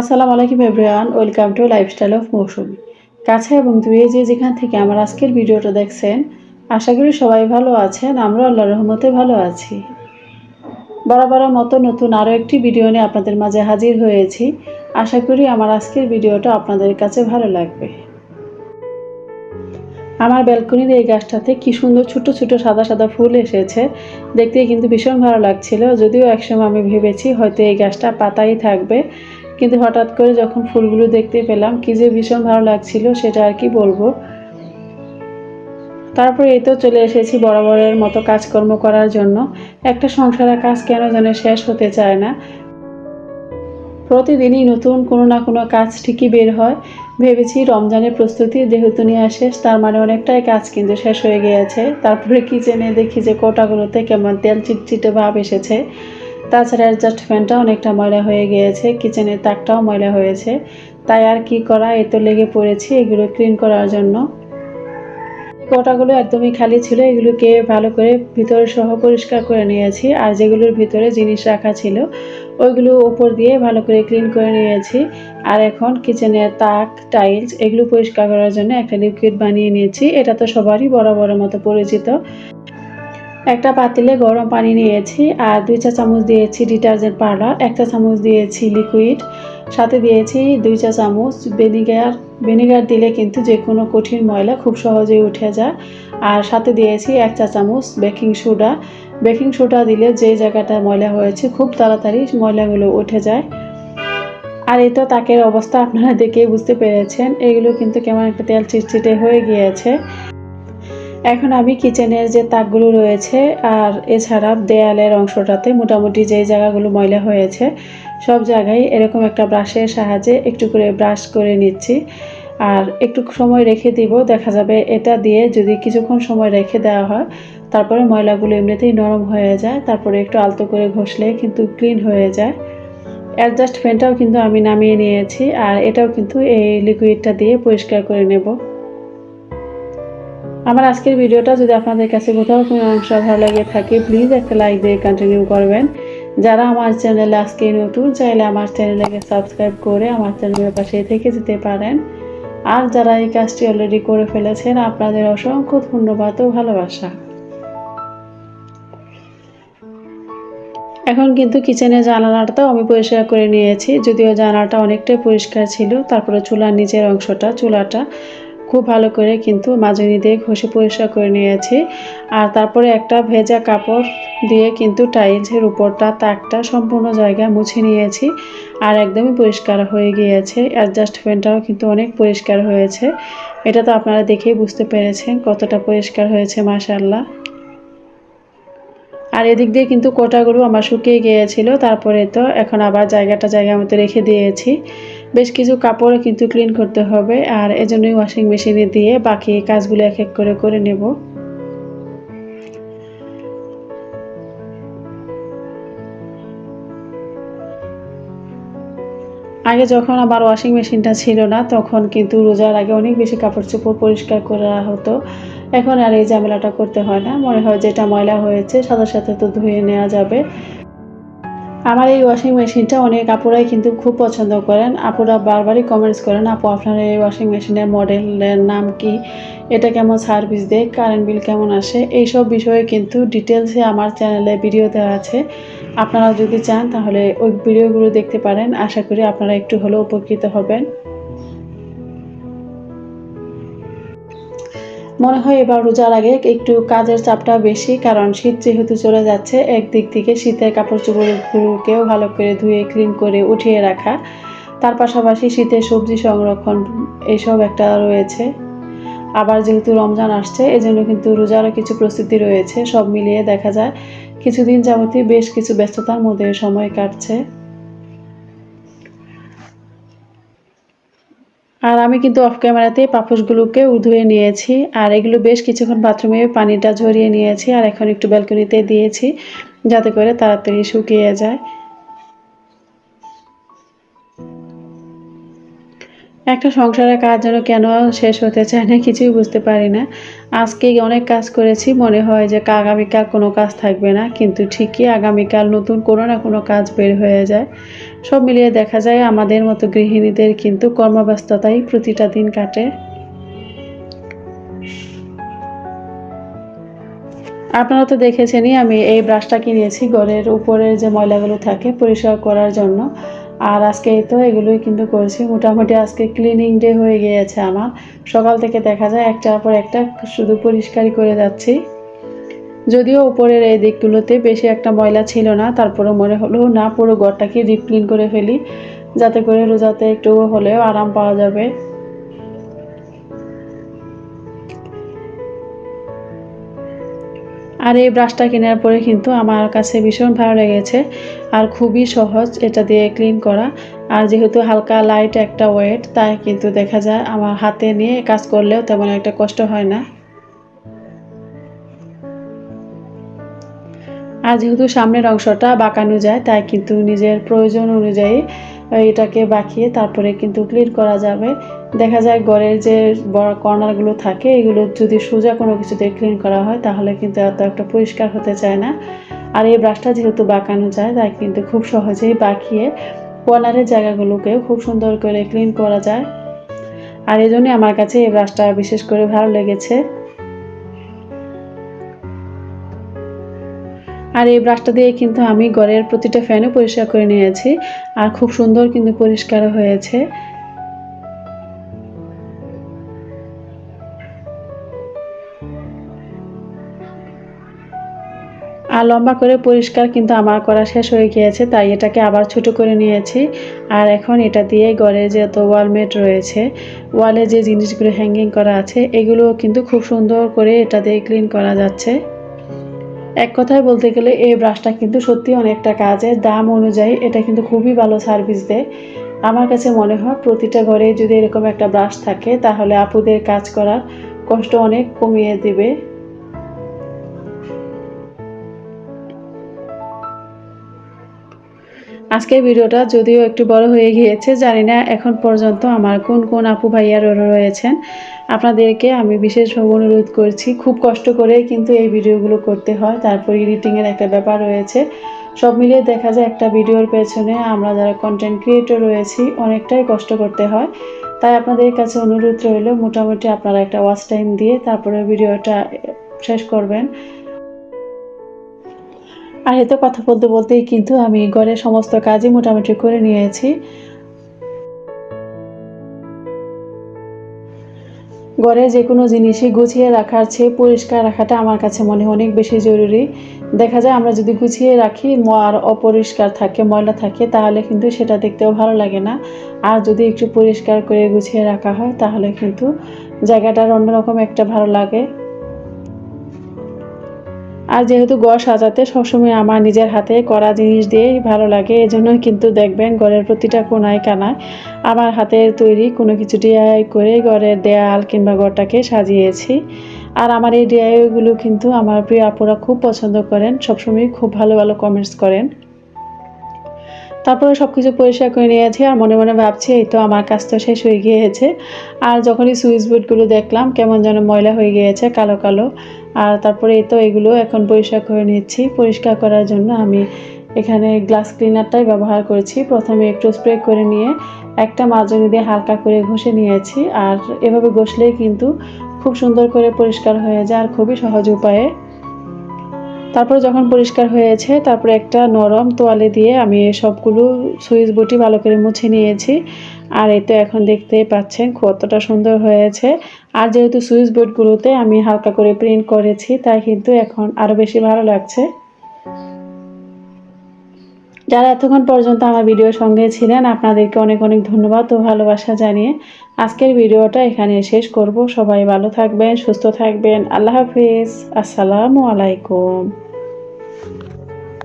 আসসালামু আলাইকুম everyone, welcome to lifestyle of Mousumi. কাছে এবং দূরে যে যেখান থেকে আমার আজকের ভিডিওটা দেখছেন, আশা করি সবাই ভালো আছেন আমরা আল্লাহ রহমতে ভালো আছি। বরাবরের মতো নতুন আরও একটি ভিডিও নিয়ে আপনাদের মাঝে হাজির হয়েছি। আশা করি আমার আজকের ভিডিওটা আপনাদের কাছে ভালো লাগবে। আমার ব্যালকনির এই গাছটাতে কি সুন্দর ছোট ছোট সাদা সাদা ফুল এসেছে দেখতে কিন্তু ভীষণ ভালো লাগছিল। যদিও একসময় আমি ভেবেছি হয়তো এই গাছটা পাতাই থাকবে। কিন্তু হঠাৎ করে যখন ফুলগুলো দেখতে পেলাম, কি যে ভীষণ ভালো লাগছিল, সেটা আর কি বলব। তারপরে এই তো চলে এসেছি বরাবরের মতো কাজকর্ম করার জন্য। একটা সংসারের কাজ কেন যেন শেষ হতে চায় না। প্রতিদিনই নতুন কোনো না কোনো কাজ ঠিকই বের হয়। ভেবেছি রমজানের প্রস্তুতি যেহেতু নিয়ে শেষ তার মানে অনেকটাই কাজ কিন্তু শেষ হয়ে গিয়েছে। তারপরে কিচেনে দেখি যে কোটাগুলোতে কেমন তেল চিটচিটে ভাব এসেছে। তাছাড়া অ্যাডজাস্ট ফ্যানটা অনেকটা ময়লা হয়ে গিয়েছে কিচেনের তাকটাও ময়লা হয়েছে। তাই আর কি করা এ তো লেগে পড়েছি এগুলো ক্লিন করার জন্য। কোটাগুলো একদমই খালি ছিল, এগুলোকে ভালো করে ভিতরে সহ পরিষ্কার করে নিয়েছি। আর যেগুলোর ভিতরে জিনিস রাখা ছিল, ওইগুলো উপর দিয়ে ভালো করে ক্লিন করে নিয়েছি। আর এখন কিচেনের তাক টাইলস এগুলো পরিষ্কার করার জন্য একটা লিকুইড বানিয়ে নিয়েছি। এটা তো সবারই বড় বড় মতো পরিচিত। একটা পাতিলে গরম পানি নিয়েছি আর দুই চা চামচ দিয়েছি ডিটারজেন্ট পাউডার একটা চামচ দিয়েছি লিকুইড, সাথে দিয়েছি দুই চা চামচ ভিনিগার। ভিনিগার দিলে কিন্তু যে কোনো কঠিন ময়লা খুব সহজেই উঠে যায়। আর সাথে দিয়েছি এক চা চামচ বেকিং সোডা। বেকিং সোডা দিলে যে জায়গাটা ময়লা হয়েছে খুব তাড়াতাড়ি ময়লাগুলো উঠে যায়। আর এই তো তাকের অবস্থা, আপনারা দেখেই বুঝতে পেরেছেন। এগুলো কিন্তু কেমন একটা তেল চিটচিটে হয়ে গিয়েছে। এখন আমি কিচেনের যে তাকগুলো রয়েছে আর এছাড়া দেয়ালের অংশটাতে মোটামুটি যেই জায়গাগুলো ময়লা হয়েছে, সব জায়গায় এরকম একটা ব্রাশের সাহায্যে একটু করে ব্রাশ করে নিচ্ছি। আর একটু সময় রেখে দিব, দেখা যাবে এটা দিয়ে যদি কিছুক্ষণ সময় রেখে দেওয়া হয়, তারপরে ময়লাগুলো এমনিতেই নরম হয়ে যায়, তারপরে একটু আলতো করে ঘষলে কিন্তু ক্লিন হয়ে যায়। অ্যাডজাস্ট ফ্যানটাও কিন্তু আমি নামিয়ে নিয়েছি আর এটাও কিন্তু এই লিকুইডটা দিয়ে পরিষ্কার করে নেব। আমার আজকের ভিডিওটা যদি আপনাদের কাছে কোথাও কোনো অংশ ভালো লাগে থাকে প্লিজ একটা লাইক দিয়ে কন্টিনিউ করবেন। যারা আমার চ্যানেলে আজকে নতুন, চাইলে আমার চ্যানেলকে সাবস্ক্রাইব করে আমার চ্যানেলের পাশে থেকে যেতে পারেন। আর যারা এই কাজটি অলরেডি করে ফেলেছেন, আপনাদের অসংখ্য ধন্যবাদ ও ভালোবাসা। এখন কিন্তু কিচেনের জানালাটাও আমি পরিষ্কার করে নিয়েছি, যদিও জানালাটা অনেকটাই পরিষ্কার ছিল, তারপরে চুলার নিচের অংশটা, চুলাটা খুব ভালো করে কিন্তু মাজনি দিয়ে ঘষে পরিষ্কার করে নিয়েছি। আর তারপরে একটা ভেজা কাপড় দিয়ে কিন্তু টাইলসের উপরটা, তাকটা সম্পূর্ণ জায়গা মুছে নিয়েছি আর একদমই পরিষ্কার হয়ে গিয়েছে। অ্যাডজাস্ট ফ্যানটাও কিন্তু অনেক পরিষ্কার হয়েছে। এটা তো আপনারা দেখেই বুঝতে পেরেছেন কতটা পরিষ্কার হয়েছে মাশাল্লাহ আর এদিক দিয়ে কিন্তু কোটাগুলো আমার শুকিয়ে গিয়েছিল, তারপরে তো এখন আবার জায়গাটা জায়গা মতো রেখে দিয়েছি। বেশ কিছু কাপড় কিন্তু ক্লিন করতে হবে, আর এজন্যই ওয়াশিং মেশিনে দিয়ে বাকি কাজগুলো এক এক করে করে নেব। আগে যখন আমার ওয়াশিং মেশিনটা ছিল না, তখন কিন্তু রোজার আগে অনেক বেশি কাপড় চোপড় পরিষ্কার করা হতো। এখন আর এই ঝামেলাটা করতে হয় না। মনে হয় যেটা ময়লা হয়েছে সাথে সাথে তো ধুয়ে নেওয়া যাবে। আমার এই ওয়াশিং মেশিনটা অনেক আপুরাই কিন্তু খুব পছন্দ করেন। আপুরা বারবারই কমেন্টস করেন, আপু, আপনার এই ওয়াশিং মেশিনের মডেলের নাম কি? এটা কেমন সার্ভিস দেয়? কারেন্ট বিল কেমন আসে? এইসব বিষয়ে কিন্তু ডিটেলসে আমার চ্যানেলে ভিডিও দেওয়া আছে। আপনারা যদি চান তাহলে ওই ভিডিওগুলো দেখতে পারেন। আশা করি আপনারা একটু হলেও উপকৃত হবেন। মনে হয় এবার রোজার আগে একটু কাজের চাপটা বেশি, কারণ শীত যেহেতু চলে যাচ্ছে, একদিক থেকে শীতের কাপড় চোপড়গুলোকেও ভালো করে ধুয়ে ক্লিন করে উঠিয়ে রাখা। তার পাশাপাশি শীতের সবজি সংরক্ষণ এইসব একটা রয়েছে। আবার যেহেতু রমজান আসছে, এজন্য কিন্তু রোজারও কিছু প্রস্তুতি রয়েছে, সব মিলিয়ে দেখা যায়, কিছুদিন যাবতীয় বেশ কিছু ব্যস্ততার মধ্যে সময় কাটছে। আর আমি কিন্তু অফ ক্যামেরাতে পাপোশগুলোকে ধুয়ে নিয়েছি। আর এগুলো বেশ কিছুক্ষণ বাথরুমে পানিটা ঝরিয়ে নিয়েছি। আর এখন একটু ব্যালকনিতে দিয়েছি, যাতে করে তাড়াতাড়ি শুকিয়ে যায়। একটা সংসারের কাজ যেন কেন শেষ হতে চায় না, কিছুই বুঝতে পারি না। আজকে অনেক কাজ করেছি, মনে হয় যে আগামীকাল কোনো কাজ থাকবে না, কিন্তু ঠিকই আগামীকাল নতুন কোনো না কোনো কাজ বের হয়ে যায়। সব মিলিয়ে দেখা যায় আমাদের মতো গৃহিণীদের কিন্তু কর্মব্যস্ততাই প্রতিটা দিন কাটে। আপনারা তো দেখেছেনই, আমি এই ব্রাশটা কিনেছি, ঘরের উপরের যে ময়লাগুলো থাকে, পরিষ্কার করার জন্য। আর আজকে তো এগুলোই কিন্তু করেছি। মোটামুটি আজকে ক্লিনিং ডে হয়ে গিয়েছে আমার। সকাল থেকে দেখা যায় একটার পর একটা শুধু পরিষ্কারই করে যাচ্ছি। যদিও উপরের এই দিকগুলোতে বেশি একটা ময়লা ছিল না তারপরে মনে হলো, না, পুরো ঘরটাকে ডিপ ক্লিন করে ফেলি। যাতে করে রোজাতে একটু হলেও আরাম পাওয়া যাবে। আর এই ব্রাশটা কেনার পরে কিন্তু আমার কাছে ভীষণ ভালো লেগেছে। আর খুবই সহজ এটা দিয়ে ক্লিন করা। আর যেহেতু হালকা লাইট একটা ওয়েট তাই কিন্তু দেখা যায় আমার হাতে নিয়ে কাজ করলেও তেমন একটা কষ্ট হয় না। আর যেহেতু সামনের অংশটা বাঁকানো যায়, তাই কিন্তু নিজের প্রয়োজন অনুযায়ী এটাকে বাঁকিয়ে তারপরে কিন্তু ক্লিন করা যাবে। দেখা যায় ঘরের যে বড় কর্নারগুলো থাকে, এগুলো যদি সোজা কোনো কিছুতে ক্লিন করা হয়, তাহলে কিন্তু এত একটা পরিষ্কার হতে চায় না। আর এই ব্রাশটা যেহেতু বাঁকানো যায়, তাই কিন্তু খুব সহজেই বাঁকিয়ে কর্নারের জায়গাগুলোকেও খুব সুন্দর করে ক্লিন করা যায়। আর এই জন্যই আমার কাছে এই ব্রাশটা বিশেষ করে ভালো লেগেছে। আর এই ব্রাশটা দিয়ে কিন্তু আমি ঘরের প্রতিটা ফ্যানও পরিষ্কার করে নিয়েছি। আর খুব সুন্দর কিন্তু পরিষ্কার হয়েছে। আর লম্বা করে পরিষ্কার কিন্তু আমার করা শেষ হয়ে গিয়েছে, তাই এটাকে আবার ছোট করে নিয়েছি। আর এখন এটা দিয়ে ঘরে এত ওয়ালমেট রয়েছে, ওয়ালে যে জিনিসগুলো হ্যাঙ্গিং করা আছে এগুলো কিন্তু খুব সুন্দর করে এটা দিয়ে ক্লিন করা যাচ্ছে। এক কথায় বলতে গেলে এই ব্রাশটা কিন্তু সত্যি অনেকটা কাজের দাম অনুযায়ী এটা কিন্তু খুবই ভালো সার্ভিস দেয়। আমার কাছে মনে হয় প্রতিটা ঘরে যদি এরকম একটা ব্রাশ থাকে, তাহলে আপুদের কাজ করার কষ্ট অনেক কমিয়ে দেবে। আজকের ভিডিওটা যদিও একটু বড় হয়ে গিয়েছে, জানি না এখন পর্যন্ত আমার কোন কোন আপু ভাইয়ারা রয়েছেন। আপনাদেরকে আমি বিশেষভাবে অনুরোধ করছি, খুব কষ্ট করে কিন্তু এই ভিডিওগুলো করতে হয়, তারপর এডিটিংয়ের একটা ব্যাপার রয়েছে। সব মিলিয়ে দেখা যায় একটা ভিডিওর পেছনে আমরা যারা কন্টেন্ট ক্রিয়েটর রয়েছি, অনেকটাই কষ্ট করতে হয়। তাই আপনাদের কাছে অনুরোধ রইল, মোটামুটি আপনারা একটা ওয়াচ টাইম দিয়ে তারপরে ভিডিওটা শেষ করবেন। আর এত কথা বলতে বলতেই কিন্তু আমি ঘরের সমস্ত কাজই মোটামুটি করে নিয়েছি। ঘরে যে কোনো জিনিসই গুছিয়ে রাখার চেয়ে পরিষ্কার রাখাটা আমার কাছে মনে হয় অনেক বেশি জরুরি। দেখা যায় আমরা যদি গুছিয়ে রাখি আর অপরিষ্কার থাকে, ময়লা থাকে, তাহলে কিন্তু সেটা দেখতেও ভালো লাগে না। আর যদি একটু পরিষ্কার করে গুছিয়ে রাখা হয়, তাহলে কিন্তু জায়গাটার অন্যরকম একটা ভালো লাগে। আর যেহেতু গড় সাজাতে সবসময় আমার নিজের হাতে করা জিনিস দিয়েই ভালো লাগে, এজন্যই কিন্তু দেখবেন ঘরের প্রতিটা কোনায় কানায় আমার হাতের তৈরি কোনো কিছু ডিআই করে ঘরের দেয়াল কিংবা গড়টাকে সাজিয়েছি। আর আমার এই ডিআইগুলো কিন্তু আমার প্রিয় আপুরা খুব পছন্দ করেন সবসময় খুব ভালো ভালো কমেন্টস করেন। তারপরে সব কিছু পরিষ্কার করে নিয়েছি আর মনে মনে ভাবছি, এই তো আমার কাজ তো শেষ হয়ে গিয়েছে। আর যখনই সুইচ বোর্ডগুলো দেখলাম, কেমন যেন ময়লা হয়ে গিয়েছে, কালো কালো। আর তারপরে এই তো এগুলো এখন পরিষ্কার করে নিচ্ছি। পরিষ্কার করার জন্য আমি এখানে গ্লাস ক্লিনারটাই ব্যবহার করেছি। প্রথমে একটু স্প্রে করে নিয়ে একটা মাজনি দিয়ে হালকা করে ঘষে নিয়েছি। আর এভাবে ঘষলেই কিন্তু খুব সুন্দর করে পরিষ্কার হয়ে যায় আর খুবই সহজ উপায়ে। তারপরে যখন পরিষ্কার হয়েছে, তারপরে একটা নরম তোয়ালে দিয়ে আমি সবগুলো সুইচ বটি ভালো করে মুছে নিয়েছি। আর এই তো এখন দেখতেই পাচ্ছেন কতটা সুন্দর হয়েছে। আর যেহেতু সুইচ বোর্ডগুলোতে আমি হালকা করে প্রিন্ট করেছি, তাই কিন্তু এখন আরও বেশি ভালো লাগছে। যারা এতক্ষণ পর্যন্ত আমার ভিডিওর সঙ্গে ছিলেন, আপনাদেরকে অনেক অনেক ধন্যবাদ ও ভালোবাসা জানিয়ে আজকের ভিডিওটা এখানে শেষ করব। সবাই ভালো থাকবেন সুস্থ থাকবেন। আল্লাহ হাফিজ। আসসালামু আলাইকুম।